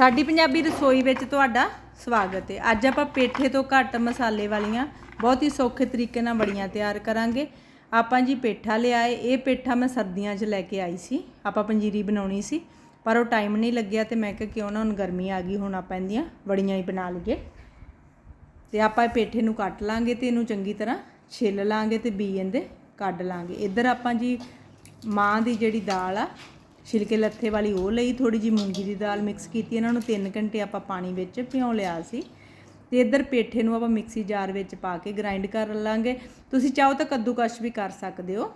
ਸਾਡੀ ਪੰਜਾਬੀ ਰਸੋਈ ਵਿੱਚ ਤੁਹਾਡਾ ਸਵਾਗਤ ਹੈ। ਅੱਜ ਆਪਾਂ ਪੇਠੇ ਤੋਂ ਘੱਟ ਮਸਾਲੇ ਵਾਲੀਆਂ ਬਹੁਤ ਹੀ ਸੌਖੇ ਤਰੀਕੇ ਨਾਲ ਬੜੀਆਂ ਤਿਆਰ ਕਰਾਂਗੇ। ਆਪਾਂ ਜੀ ਪੇਠਾ ਲਿਆਏ ਇਹ ਪੇਠਾ ਮੈਂ ਸਰਦੀਆਂ 'ਚ ਲੈ ਕੇ ਆਈ ਸੀ। ਆਪਾਂ ਪੰਜੀਰੀ ਬਣਾਉਣੀ ਸੀ, ਪਰ ਉਹ ਟਾਈਮ ਨਹੀਂ ਲੱਗਿਆ ਤੇ ਮੈਂ ਕਿਹਾ ਕਿਉਂ ਨਾ ਹੁਣ ਗਰਮੀ ਆ ਗਈ, ਹੁਣ ਆਪਾਂ ਇਹਦੀਆਂ ਬੜੀਆਂ ਹੀ ਬਣਾ ਲਈਏ। ਤੇ ਆਪਾਂ ਇਹ ਪੇਠੇ ਨੂੰ ਕੱਟ ਲਾਂਗੇ ਤੇ ਇਹਨੂੰ ਚੰਗੀ ਤਰ੍ਹਾਂ ਛਿੱਲ ਲਾਂਗੇ ਤੇ ਬੀ ਇਹਦੇ ਕੱਢ ਲਾਂਗੇ। ਇੱਧਰ ਆਪਾਂ ਜੀ ਮਾਂ ਦੀ ਜਿਹੜੀ ਦਾਲ ਆ ਛਿਲਕੇ ਲੱਥੇ ਵਾਲੀ ਉਹ ਲਈ ਥੋੜੀ ਜੀ ਮੂੰਗੀ ਦੀ ਦਾਲ ਮਿਕਸ ਕੀਤੀ, ਇਹਨਾਂ ਨੂੰ 3 ਘੰਟੇ ਆਪਾਂ ਪਾਣੀ ਵਿੱਚ ਭਿਉਂ ਲਿਆ ਸੀ। ਤੇ ਇੱਧਰ ਪੇਠੇ ਨੂੰ ਆਪਾਂ ਮਿਕਸੀ ਜਾਰ ਵਿੱਚ ਪਾ ਕੇ ਗ੍ਰਾਈਂਡ ਕਰ ਲਾਂਗੇ। ਤੁਸੀਂ ਚਾਹੋ ਤਾਂ ਕੱਦੂਕਸ਼ ਵੀ ਕਰ ਸਕਦੇ ਹੋ।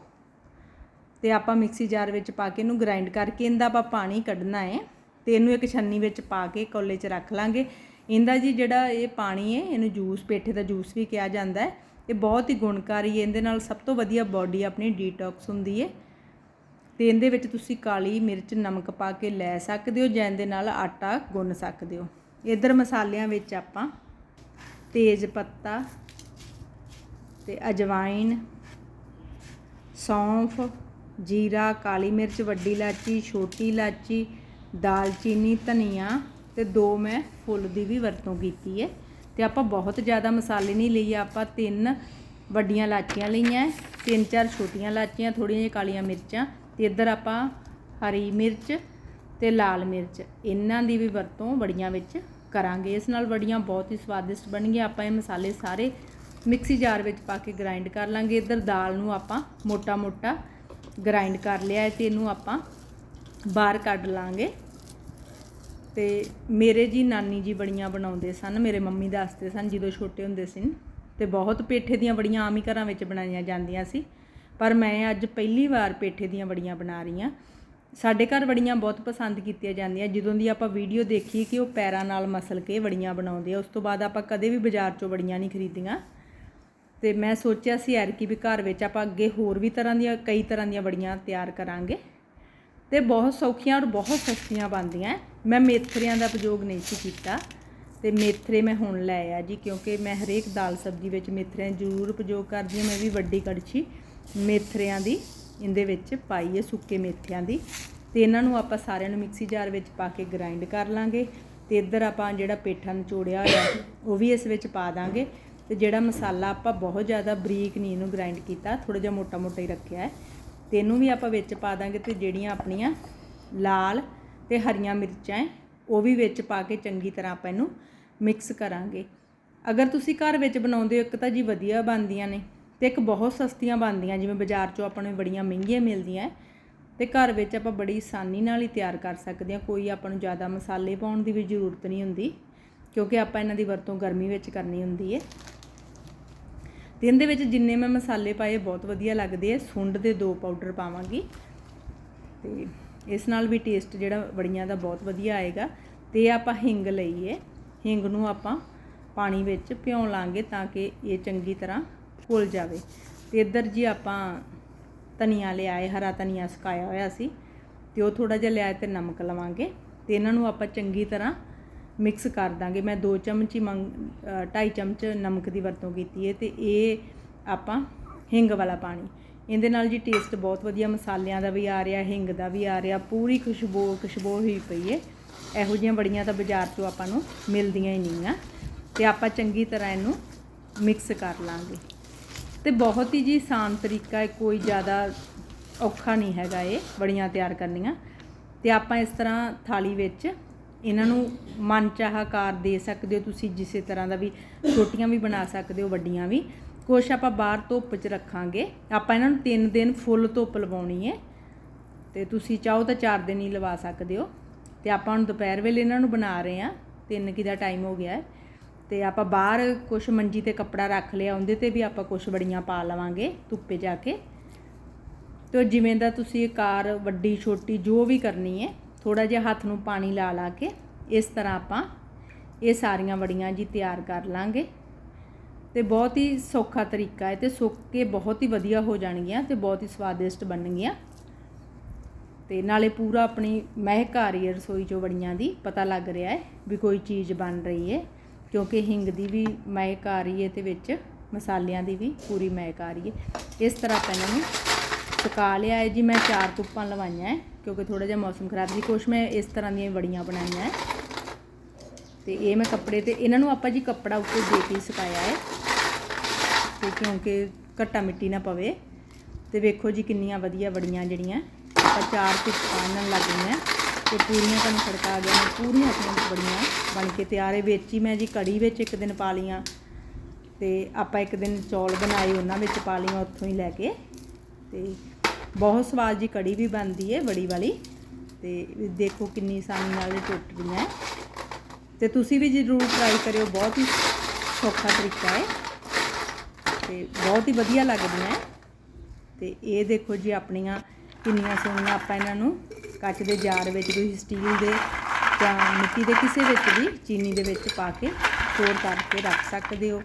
ਤੇ ਆਪਾਂ ਮਿਕਸੀ ਜਾਰ ਵਿੱਚ ਪਾ ਕੇ ਇਹਨੂੰ ਗ੍ਰਾਈਂਡ ਕਰਕੇ ਇਹਦਾ ਆਪਾਂ ਪਾਣੀ ਕੱਢਣਾ ਹੈ। ਤੇ ਇਹਨੂੰ ਇੱਕ ਛੰਨੀ ਵਿੱਚ ਪਾ ਕੇ ਕੋਲੇ 'ਚ ਰੱਖ ਲਾਂਗੇ। ਇਹਦਾ ਜੀ ਜਿਹੜਾ ਇਹ ਪਾਣੀ ਹੈ, ਇਹਨੂੰ ਜੂਸ ਪੇਠੇ ਦਾ ਜੂਸ ਵੀ ਕਿਹਾ ਜਾਂਦਾ ਹੈ। ਇਹ ਬਹੁਤ ਹੀ ਗੁਣਕਾਰੀ ਹੈ। ਇਹਦੇ ਨਾਲ ਸਭ ਤੋਂ ਵਧੀਆ ਬਾਡੀ ਆਪਣੀ ਡੀਟੌਕਸ ਹੁੰਦੀ ਹੈ। ਤੇ ਇਹਦੇ ਵਿੱਚ ਤੁਸੀਂ ਕਾਲੀ ਮਿਰਚ, ਨਮਕ ਪਾ ਕੇ ਲੈ ਸਕਦੇ ਹੋ, ਜਾਂ ਇਹਦੇ ਨਾਲ ਆਟਾ ਗੁੰਨ ਸਕਦੇ ਹੋ। ਇਧਰ ਮਸਾਲਿਆਂ ਵਿੱਚ ਆਪਾਂ ਤੇਜ ਪੱਤਾ ਤੇ ਅਜਵਾਇਨ ਸੌਂਫ, ਜੀਰਾ, ਕਾਲੀ ਮਿਰਚ, ਵੱਡੀ ਇਲਾਚੀ, ਛੋਟੀ ਇਲਾਚੀ, ਦਾਲਚੀਨੀ, ਧਨੀਆ ਤੇ ਦੋ ਮੈਂ ਫੁੱਲ ਦੀ ਵੀ ਵਰਤੋਂ ਕੀਤੀ ਹੈ। ਤੇ ਆਪਾਂ ਬਹੁਤ ਜ਼ਿਆਦਾ ਮਸਾਲੇ ਨਹੀਂ ਲਈਏ, ਆਪਾਂ ਤਿੰਨ ਵੱਡੀਆਂ ਇਲਾਚੀਆਂ ਲਈਆਂ ਤਿੰਨ ਚਾਰ ਛੋਟੀਆਂ ਇਲਾਚੀਆਂ ਥੋੜੀਆਂ ਜਿਹੀਆਂ ਕਾਲੀਆਂ ਮਿਰਚਾਂ ਤੇ ਇੱਧਰ ਆਪਾਂ ਹਰੀ ਮਿਰਚ ਤੇ ਲਾਲ ਮਿਰਚ, ਇਹਨਾਂ ਦੀ ਵੀ ਵਰਤੋਂ ਵੜੀਆਂ ਵਿੱਚ ਕਰਾਂਗੇ। ਇਸ ਨਾਲ ਵੜੀਆਂ ਬਹੁਤ ਹੀ ਸਵਾਦਿਸ਼ਟ ਬਣਨਗੀਆਂ। ਆਪਾਂ ਇਹ ਮਸਾਲੇ ਸਾਰੇ ਮਿਕਸੀ ਜਾਰ ਵਿੱਚ ਪਾ ਕੇ ਗ੍ਰਾਈਂਡ ਕਰ ਲਾਂਗੇ। ਇੱਧਰ ਦਾਲ ਨੂੰ ਆਪਾਂ ਮੋਟਾ-ਮੋਟਾ ਗ੍ਰਾਈਂਡ ਕਰ ਲਿਆ ਹੈ ਤੇ ਇਹਨੂੰ ਆਪਾਂ ਬਾਹਰ ਕੱਢ ਲਾਂਗੇ। ਤੇ ਮੇਰੇ ਜੀ ਨਾਨੀ ਜੀ ਬੜੀਆਂ ਬਣਾਉਂਦੇ ਸਨ, ਮੇਰੇ ਮੰਮੀ ਦੱਸਦੇ ਸਨ ਜਦੋਂ ਛੋਟੇ ਹੁੰਦੇ ਸੀ ਤੇ ਬਹੁਤ ਪੇਠੇ ਦੀਆਂ ਬੜੀਆਂ ਆਮ ਹੀ ਘਰਾਂ ਵਿੱਚ ਬਣਾਈਆਂ ਜਾਂਦੀਆਂ ਸੀ। ਪਰ ਮੈਂ ਅੱਜ ਪਹਿਲੀ ਵਾਰ ਪੇਠੇ ਦੀਆਂ ਵੜੀਆਂ ਬਣਾ ਰਹੀ ਹਾਂ। ਸਾਡੇ ਘਰ ਵੜੀਆਂ ਬਹੁਤ ਪਸੰਦ ਕੀਤੀਆਂ ਜਾਂਦੀਆਂ। ਜਦੋਂ ਦੀ ਆਪਾਂ ਵੀਡੀਓ ਦੇਖੀ ਕਿ ਉਹ ਪੈਰਾਂ ਨਾਲ ਮਸਲ ਕੇ ਵੜੀਆਂ ਬਣਾਉਂਦੇ ਆ, ਉਸ ਤੋਂ ਬਾਅਦ ਆਪਾਂ ਕਦੇ ਵੀ ਬਾਜ਼ਾਰ 'ਚੋਂ ਵੜੀਆਂ ਨਹੀਂ ਖਰੀਦੀਆਂ। ਤੇ ਮੈਂ ਸੋਚਿਆ ਸੀ ਐਰਕੀ ਵੀ ਘਰ ਵਿੱਚ ਆਪਾਂ ਅੱਗੇ ਹੋਰ ਵੀ ਤਰ੍ਹਾਂ ਦੀਆਂ, ਕਈ ਤਰ੍ਹਾਂ ਦੀਆਂ ਵੜੀਆਂ ਤਿਆਰ ਕਰਾਂਗੇ। ਤੇ ਬਹੁਤ ਸੌਖੀਆਂ ਔਰ ਬਹੁਤ ਸਸਤੀਆਂ ਬਣਦੀਆਂ ਮੈਂ ਮੇਥਰਿਆਂ ਦਾ ਪ੍ਰਯੋਗ ਨਹੀਂ ਸੀ ਕੀਤਾ। ਤੇ ਮੇਥਰੇ ਮੈਂ ਹੁਣ ਲੈ ਆ ਜੀ, ਕਿਉਂਕਿ ਮੈਂ ਹਰੇਕ ਦਾਲ ਸਬਜ਼ੀ ਵਿੱਚ ਮੇਥਰਿਆਂ ਜ਼ਰੂਰ ਪ੍ਰਯੋਗ ਕਰਦੀ ਹਾਂ। ਮੈਂ ਵੀ ਵੱਡੀ ਕੜਛੀ। ਮੇਥਰਿਆਂ ਦੀ, ਇਹਦੇ ਵਿੱਚ ਪਾਈ ਹੈ ਸੁੱਕੇ ਮੇਥਿਆਂ ਦੀ। ਤੇ ਇਹਨਾਂ ਨੂੰ ਆਪਾਂ ਸਾਰਿਆਂ ਨੂੰ ਮਿਕਸੀ ਜਾਰ ਵਿੱਚ ਪਾ ਕੇ ਗ੍ਰਾਈਂਡ ਕਰ ਲਾਂਗੇ। ਤੇ ਇੱਧਰ ਆਪਾਂ ਜਿਹੜਾ ਪੇਠਾ ਨਿਚੋੜਿਆ ਹੋਇਆ, ਉਹ ਵੀ ਇਸ ਵਿੱਚ ਪਾ ਦਾਂਗੇ। ਤੇ ਜਿਹੜਾ ਮਸਾਲਾ ਆਪਾਂ ਬਹੁਤ ਜ਼ਿਆਦਾ ਬਰੀਕ ਨਹੀਂ ਇਹਨੂੰ ਗ੍ਰਾਈਂਡ ਕੀਤਾ ਥੋੜਾ ਜਿਹਾ ਮੋਟਾ ਮੋਟਾ ਹੀ ਰੱਖਿਆ ਹੈ। ਤੇ ਇਹਨੂੰ ਵੀ ਆਪਾਂ ਵਿੱਚ ਪਾ ਦਾਂਗੇ ਤੇ ਜਿਹੜੀਆਂ ਆਪਣੀਆਂ ਲਾਲ ਤੇ ਹਰੀਆਂ ਮਿਰਚਾਂ ਹੈ, ਉਹ ਵੀ ਵਿੱਚ ਪਾ ਕੇ ਚੰਗੀ ਤਰ੍ਹਾਂ ਆਪਾਂ ਇਹਨੂੰ ਮਿਕਸ ਕਰਾਂਗੇ। ਅਗਰ ਤੁਸੀਂ ਘਰ ਵਿੱਚ ਬਣਾਉਂਦੇ ਹੋ, ਇੱਕ ਤਾਂ ਜੀ ਵਧੀਆ ਬਣਦੀਆਂ ਨੇ। ਤੇ ਇੱਕ ਬਹੁਤ ਸਸਤੀਆਂ ਬਣਦੀਆਂ, ਜਿਵੇਂ ਬਾਜ਼ਾਰ 'ਚੋਂ ਆਪਾਂ ਨੂੰ ਬੜੀਆਂ ਮਹਿੰਗੀਆਂ ਮਿਲਦੀਆਂ ਤੇ ਘਰ ਵਿੱਚ ਆਪਾਂ ਬੜੀ ਆਸਾਨੀ ਨਾਲ ਹੀ ਤਿਆਰ ਕਰ ਸਕਦੇ ਹਾਂ, ਕੋਈ ਆਪਾਂ ਨੂੰ ਜ਼ਿਆਦਾ ਮਸਾਲੇ ਪਾਉਣ ਦੀ ਵੀ ਜ਼ਰੂਰਤ ਨਹੀਂ ਹੁੰਦੀ, ਕਿਉਂਕਿ ਆਪਾਂ ਇਹਨਾਂ ਦੀ ਵਰਤੋਂ ਗਰਮੀ ਵਿੱਚ ਕਰਨੀ ਹੁੰਦੀ ਹੈ। ਤੇ ਇਹਦੇ ਵਿੱਚ ਜਿੰਨੇ ਮੈਂ ਮਸਾਲੇ ਪਾਏ, ਬਹੁਤ ਵਧੀਆ ਲੱਗਦੇ ਆ ਸੁੰਡ ਦੇ ਦੋ ਪਾਊਡਰ ਪਾਵਾਂਗੀ, ਤੇ ਇਸ ਨਾਲ ਵੀ ਟੇਸਟ ਜਿਹੜਾ ਬੜੀਆਂ ਦਾ ਬਹੁਤ ਵਧੀਆ ਆਏਗਾ, ਤੇ ਆਪਾਂ ਹਿੰਗ ਲਈਏ, ਹਿੰਗ ਨੂੰ ਆਪਾਂ ਪਾਣੀ ਵਿੱਚ ਭਿਉਂ ਲਾਂਗੇ ਤਾਂ ਕਿ ਇਹ ਚੰਗੀ ਤਰ੍ਹਾਂ ਘੁਲ ਜਾਵੇ। ਤੇ ਇੱਧਰ ਜੀ ਆਪਾਂ ਧਨੀਆ ਲਿਆਏ, ਹਰਾ ਧਨੀਆ ਸੁਕਾਇਆ ਹੋਇਆ ਸੀ। ਤੇ ਉਹ ਥੋੜਾ ਜਿਹਾ ਲਿਆਏ ਤੇ ਨਮਕ ਲਵਾਂਗੇ। ਤੇ ਇਹਨਾਂ ਨੂੰ ਆਪਾਂ ਚੰਗੀ ਤਰ੍ਹਾਂ ਮਿਕਸ ਕਰ ਦਾਂਗੇ। ਮੈਂ 2 ਹੀ ਮੰਗ 2.5 ਚਮਚ ਨਮਕ ਦੀ ਵਰਤੋਂ ਕੀਤੀ ਹੈ ਤੇ ਇਹ ਆਪਾਂ ਹਿੰਗ ਵਾਲਾ ਪਾਣੀ। ਇਹਦੇ ਨਾਲ ਜੀ ਟੇਸਟ ਬਹੁਤ ਵਧੀਆ, ਮਸਾਲਿਆਂ ਦਾ ਵੀ ਆ ਰਿਹਾ, ਹਿੰਗ ਦਾ ਵੀ ਆ ਰਿਹਾ, ਪੂਰੀ ਖੁਸ਼ਬੂ ਖੁਸ਼ਬੂ ਹੋਈ ਪਈ ਹੈ ਇਹੋ ਜਿਹੀਆਂ ਬੜੀਆਂ ਤਾਂ ਬਾਜ਼ਾਰ 'ਚੋਂ ਆਪਾਂ ਨੂੰ ਮਿਲਦੀਆਂ ਹੀ ਨਹੀਂ ਆ। ਤੇ ਆਪਾਂ ਚੰਗੀ ਤਰ੍ਹਾਂ ਇਹਨੂੰ ਮਿਕਸ ਕਰ ਲਾਂਗੇ। ਤੇ ਬਹੁਤ ਹੀ ਜੀ ਆਸਾਨ ਤਰੀਕਾ ਹੈ, ਕੋਈ ਜ਼ਿਆਦਾ ਔਖਾ ਨਹੀਂ ਹੈਗਾ ਇਹ ਬੜੀਆਂ ਤਿਆਰ ਕਰਨੀਆਂ। ਤੇ ਆਪਾਂ ਇਸ ਤਰ੍ਹਾਂ ਥਾਲੀ ਵਿੱਚ ਇਹਨਾਂ ਨੂੰ ਮਨ ਚਾਹ ਆਕਾਰ ਦੇ ਸਕਦੇ ਹੋ ਤੁਸੀਂ, ਜਿਸੇ ਤਰ੍ਹਾਂ ਦਾ ਵੀ ਛੋਟੀਆਂ ਵੀ ਬਣਾ ਸਕਦੇ ਹੋ, ਵੱਡੀਆਂ ਵੀ। ਕੁਛ ਆਪਾਂ ਬਾਹਰ ਧੁੱਪ 'ਚ ਰੱਖਾਂਗੇ। ਆਪਾਂ ਇਹਨਾਂ ਨੂੰ 3 ਦਿਨ ਫੁੱਲ ਧੁੱਪ ਲਵਾਉਣੀ ਹੈ। ਤੇ ਤੁਸੀਂ ਚਾਹੋ ਤਾਂ 4 ਦਿਨ ਹੀ ਲਵਾ ਸਕਦੇ ਹੋ। ਤੇ ਆਪਾਂ ਹੁਣ ਦੁਪਹਿਰ ਵੇਲੇ ਇਹਨਾਂ ਨੂੰ ਬਣਾ ਰਹੇ ਆ 3 ਕੀ ਦਾ ਟਾਈਮ ਹੋ ਗਿਆ ਹੈ। ਤੇ ਆਪਾਂ ਬਾਹਰ ਕੁਛ ਮੰਜੀ ਤੇ ਕੱਪੜਾ ਰੱਖ ਲਿਆ, ਉਹਦੇ ਤੇ ਵੀ ਆਪਾਂ ਕੁਛ ਬੜੀਆਂ ਪਾ ਲਵਾਂਗੇ ਧੁੱਪੇ ਜਾ ਕੇ। ਤੇ ਜਿਵੇਂ ਦਾ ਤੁਸੀਂ ਆਕਾਰ ਵੱਡੀ, ਛੋਟੀ ਜੋ ਵੀ ਕਰਨੀ ਹੈ ਥੋੜਾ ਜਿਹਾ ਹੱਥ ਨੂੰ ਪਾਣੀ ਲਾ ਲਾ ਕੇ ਇਸ ਤਰ੍ਹਾਂ ਆਪਾਂ ਇਹ ਸਾਰੀਆਂ ਵੜੀਆਂ ਜੀ ਤਿਆਰ ਕਰ ਲਾਂਗੇ। ਤੇ ਬਹੁਤ ਹੀ ਸੌਖਾ ਤਰੀਕਾ ਹੈ ਤੇ ਸੁੱਕ ਕੇ ਬਹੁਤ ਹੀ ਵਧੀਆ ਹੋ ਜਾਣਗੀਆਂ ਤੇ ਬਹੁਤ ਹੀ ਸਵਾਦਿਸ਼ਟ ਬਣਨਗੀਆਂ। ਤੇ ਨਾਲੇ ਪੂਰਾ ਆਪਣੀ ਮਹਿਕ ਆ ਰਹੀ ਹੈ ਰਸੋਈ ਚੋਂ ਵੜੀਆਂ ਦੀ, ਪਤਾ ਲੱਗ ਰਿਹਾ ਹੈ ਵੀ ਕੋਈ ਚੀਜ਼ ਬਣ ਰਹੀ ਹੈ। ਕਿਉਂਕਿ ਹਿੰਗ ਦੀ ਵੀ ਮਹਿਕ ਆ ਰਹੀ ਹੈ ਤੇ ਵਿੱਚ, ਮਸਾਲਿਆਂ ਦੀ ਵੀ ਪੂਰੀ ਮਹਿਕ ਆ ਰਹੀ ਹੈ। ਇਸ ਤਰ੍ਹਾਂ ਆਪਾਂ ਇਹਨਾਂ ਨੂੰ ਸੁਕਾ ਲਿਆ ਹੈ। ਜੀ, ਮੈਂ ਚਾਰ ਧੁੱਪਾਂ ਲਵਾਈਆਂ ਹੈ, ਕਿਉਂਕਿ ਥੋੜਾ ਜਿਹਾ ਮੌਸਮ ਖਰਾਬ ਸੀ। ਕੁਛ ਮੈਂ ਇਸ ਤਰ੍ਹਾਂ ਦੀਆਂ ਬੜੀਆਂ ਬਣਾਈਆਂ ਹੈ। ਤੇ ਇਹ ਮੈਂ ਕੱਪੜੇ ਤੇ, ਇਹਨਾਂ ਨੂੰ ਆਪਾਂ ਜੀ ਕੱਪੜਾ ਉੱਤੇ ਦੇ ਕੇ ਸੁਕਾਇਆ ਹੈ। ਤੇ ਕਿਉਂਕਿ ਘੱਟਾ ਮਿੱਟੀ ਨਾ ਪਵੇ। ਤੇ ਵੇਖੋ ਜੀ ਕਿੰਨੀਆਂ ਵਧੀਆ ਬੜੀਆਂ ਜਿਹੜੀਆਂ, ਆਪਾਂ ਚਾਰ ਤੇ ਪਾਣਨ ਲੱਗ ਗਈਆਂ ਤੇ ਪੂਰੀਆਂ ਤੁਹਾਨੂੰ ਖੜਕਾ ਗਿਆ ਨੇ ਪੂਰੀਆਂ ਆਪਣੀਆਂ ਬੜੀਆਂ, ਬਣ ਕੇ ਤਿਆਰ ਹੈ। ਵਿੱਚ ਹੀ ਮੈਂ ਜੀ ਕੜੀ ਵਿੱਚ ਇੱਕ ਦਿਨ ਪਾ ਲੀਆਂ ਤੇ ਆਪਾਂ ਇੱਕ ਦਿਨ ਚੌਲ ਬਣਾਏ, ਉਹਨਾਂ ਵਿੱਚ ਪਾ ਲੀਆਂ ਉੱਥੋਂ ਹੀ ਲੈ ਕੇ। ਤੇ ਬਹੁਤ ਸਵਾਦ ਜੀ ਕੜੀ ਵੀ ਬਣਦੀ ਹੈ, ਬੜੀ ਵਾਲੀ। ਤੇ ਦੇਖੋ ਕਿੰਨੀ ਆਸਾਨੀ ਨਾਲ ਇਹ ਟੁੱਟ ਰਹੀਆਂ ਤੇ ਤੁਸੀਂ ਵੀ ਜ਼ਰੂਰ ਟਰਾਈ ਕਰਿਓ, ਬਹੁਤ ਹੀ ਸੌਖਾ ਤਰੀਕਾ ਹੈ। ਤੇ ਬਹੁਤ ਹੀ ਵਧੀਆ ਲੱਗਦੀਆਂ ਹੈ। ਤੇ ਇਹ ਦੇਖੋ ਜੀ ਆਪਣੀਆਂ ਕਿੰਨੀਆਂ ਸੋਹਣੀਆਂ ਆਪਾਂ ਇਹਨਾਂ ਨੂੰ ਕੱਚ ਦੇ ਜਾਰ ਵਿੱਚ ਤੁਸੀਂ ਸਟੀਲ ਦੇ ਜਾਂ ਮਿੱਟੀ ਦੇ ਕਿਸੇ ਵਿੱਚ ਵੀ ਚੀਨੀ ਦੇ ਵਿੱਚ ਪਾ ਕੇ ਸਟੋਰ ਕਰਕੇ ਰੱਖ ਸਕਦੇ ਹੋ।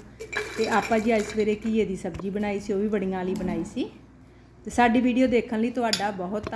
ਤੇ ਆਪਾਂ ਜੀ ਅੱਜ ਸਵੇਰੇ ਘੀਏ ਦੀ ਸਬਜ਼ੀ ਬਣਾਈ ਸੀ, ਉਹ ਵੀ ਬੜੀਆਂ ਵਾਲੀ ਬਣਾਈ ਸੀ। ਤੇ ਸਾਡੀ ਵੀਡੀਓ ਦੇਖਣ ਲਈ ਤੁਹਾਡਾ ਬਹੁਤ